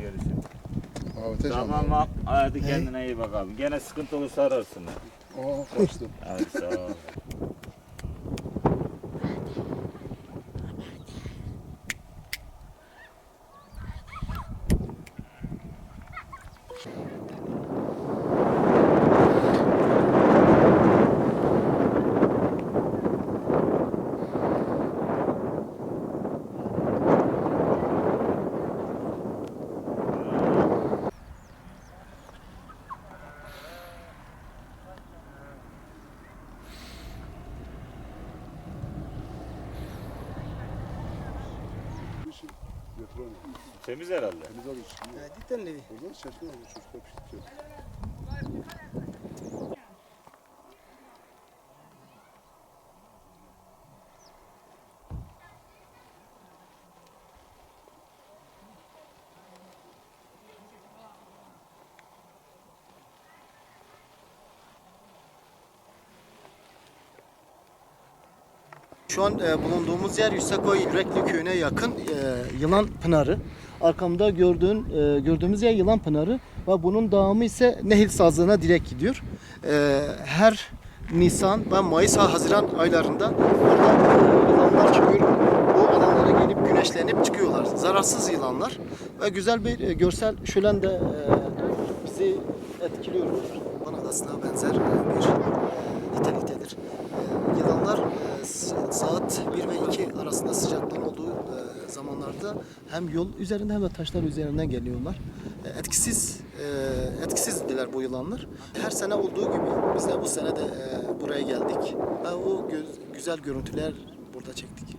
görüşürüz. Ahmet'e. Tamam tamam. Hadi kendine iyi bakalım. Gene sıkıntı olursa ararsın. Aa kaçtı. Hadi sağ ol. Temiz herhalde. Temiz alır. Cidden nevi. Oradan çeşme alır. Çocuklar pişiriyor. Şu an e, bulunduğumuz yer Yüksekoy Yürekli Köyü'ne yakın e, Yılan Pınarı. Arkamda gördüğün e, gördüğümüz yer Yılan Pınarı ve bunun dağımı ise Nehir Sazlığı'na direkt gidiyor. E, her Nisan ve Mayıs Haziran aylarında burada e, yılanlar çıkıyor. Bu alanlara gelip güneşlenip çıkıyorlar. Zararsız yılanlar ve güzel bir e, görsel şölen de e, bizi etkiliyor. Bana da benzer bir niteliktedir. E, Yılanlar e, s- saat 1 ve 2 arasında sıcaklığın olduğu e, zamanlarda hem yol üzerinde hem de taşlar üzerinden geliyorlar. E, Etkisiz e, etkisizdiler bu yılanlar. Her sene olduğu gibi biz de bu sene de e, buraya geldik ve o güzel görüntüler burada çektik.